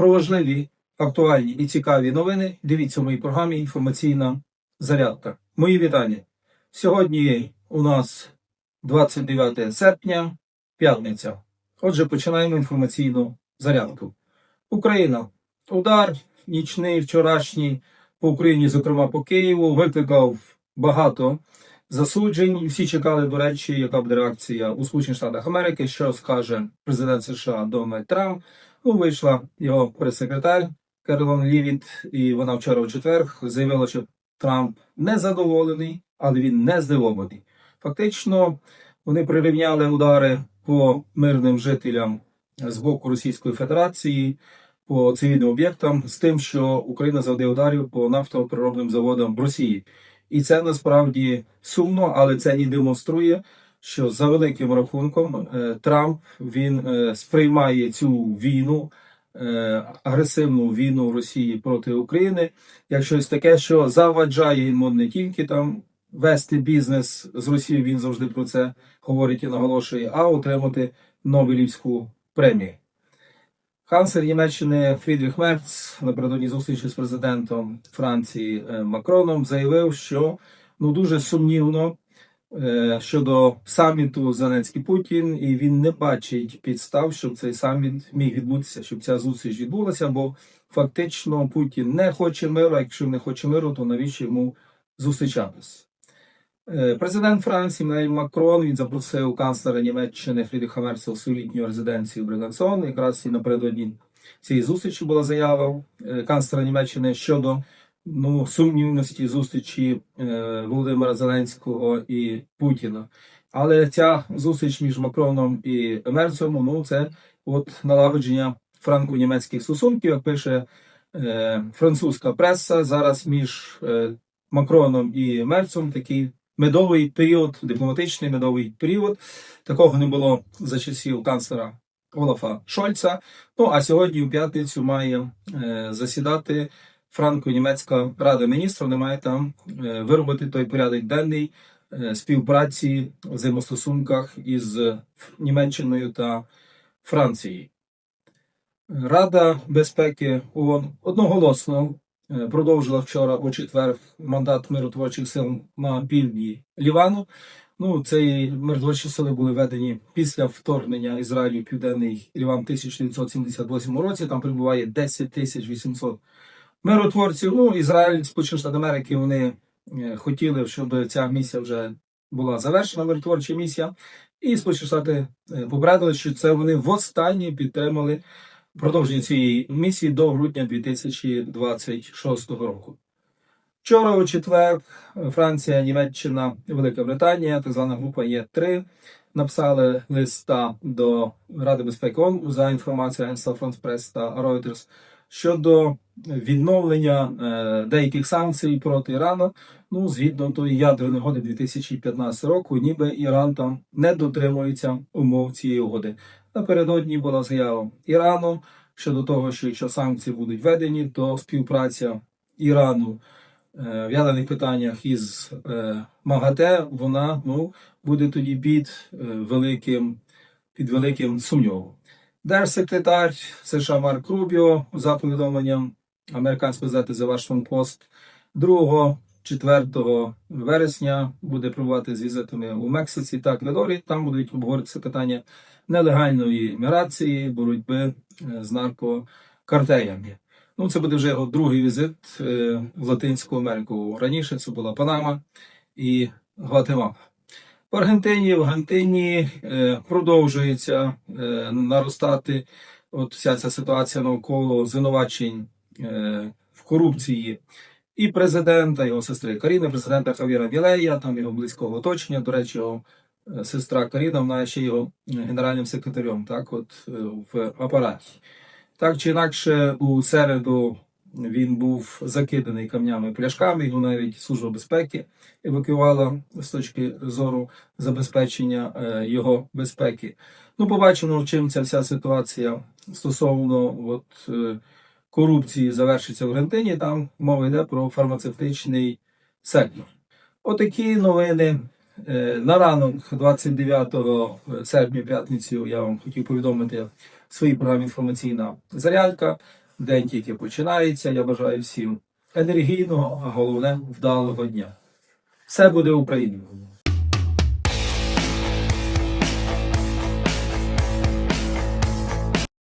Про важливі, актуальні і цікаві новини дивіться в моїй програмі Інформаційна зарядка. Мої вітання. Сьогодні у нас 29 серпня, п'ятниця. Отже, починаємо інформаційну зарядку. Україна. Удар нічний, вчорашній по Україні, зокрема по Києву, викликав багато засуджень. Всі чекали, до речі, яка буде реакція у Сполучених Штатах Америки, що скаже президент США Дональд Трамп. Ну, вийшла його прес-секретар Карлон Лівіт, і вона вчора у четвер заявила, що Трамп не задоволений, але він не здивований. Фактично, вони прирівняли удари по мирним жителям з боку Російської Федерації по цивільним об'єктам з тим, що Україна завдає ударів по нафтопереробним заводам в Росії. І це насправді сумно, але це і демонструє, що за великим рахунком е, Трамп він е, сприймає цю війну, е, агресивну війну Росії проти України, як щось таке, що заваджає йому не тільки там вести бізнес з Росією, він завжди про це говорить і наголошує, а отримати Нобелівську премію. Канцлер Німеччини Фрідріх Мерц напередодні зустрічі з президентом Франції Макроном заявив, що ну дуже сумнівно щодо саміту Зеленський Путін, і він не бачить підстав, щоб цей саміт міг відбутися, щоб ця зустріч відбулася, бо фактично Путін не хоче миру. а Якщо не хоче миру, то навіщо йому зустрічатись? Е, Президент Франції Еммануель Макрон він запросив канцлера Німеччини Фрідріха Мерца у свою літню резиденцію Брюссель. Якраз і напередодні цієї зустрічі була заява е, канцлера Німеччини щодо ну, сумнівності зустрічі е, Володимира Зеленського і Путіна. Але ця зустріч між Макроном і Мерцем, ну це от налагодження франко-німецьких стосунків, як пише е, французька преса. Зараз між е, Макроном і Мерцем такий медовий період, дипломатичний медовий період. Такого не було за часів канцлера Олафа Шольца. Ну а сьогодні, у п'ятницю, має е, засідати Франко-Німецька рада міністрів. Не має там е, виробити той порядок денний е, співпраці в взаємостосунках із Німеччиною та Францією. Рада безпеки ООН одноголосно е, продовжила вчора у четвер мандат миротворчих сил на півдні Лівану. Ну, ці миротворчі сили були введені після вторгнення Ізраїлю в південний Ліван в 1978 році. Там перебуває 10 тисяч 800 миротворців. Ну, Ізраїль, Сполучені Штати Америки, вони е, хотіли, щоб ця місія вже була завершена, миротворча місія. І Сполучені Штати е, попередили, що це вони востаннє підтримали продовження цієї місії до грудня 2026 року. Вчора у четвер Франція, Німеччина, Велика Британія, так звана група Є3, написали листа до Ради безпеки ООН за інформацією Агентства France Press та Reuters щодо відновлення е, деяких санкцій проти Ірану. Ну, згідно тої ядерної угоди 2015 року, ніби Іран там не дотримується умов цієї угоди. Напередодні була заява Ірану щодо того, що якщо санкції будуть введені, то співпраця Ірану е, в ядерних питаннях із е, МАГАТЕ, вона ну, буде тоді під великим, під великим сумнівом. Держсекретар США Марк Рубіо за повідомленням американської газети The Washington Post 2 4 вересня буде прибувати з візитами у Мексиці та Еквадорі. Там будуть обговорюватися питання нелегальної міграції, боротьби е, з наркокартелями. Ну, це буде вже його другий візит е, в Латинську Америку. Раніше це була Панама і Гватемала. В Аргентині, в Аргентині е, продовжується е, наростати от вся ця ситуація навколо звинувачень е, в корупції і президента, його сестри Каріни, президента Хавіра Вілея, там його близького оточення. До речі, його сестра Каріна, вона ще його генеральним секретарем, так, от в апараті. Так чи інакше, у середу він був закиданий камнями пляшками, його навіть служба безпеки евакуювала з точки зору забезпечення е, його безпеки. Ну, побачимо, чим ця вся ситуація стосовно от, е, корупції завершиться в Аргентині. Там мова йде про фармацевтичний сектор. Отакі новини. Е, На ранок 29 серпня п'ятницю я вам хотів повідомити в своїй програмі інформаційна зарядка. День тільки починається. Я бажаю всім енергійного, а головне вдалого дня. Все буде Україна.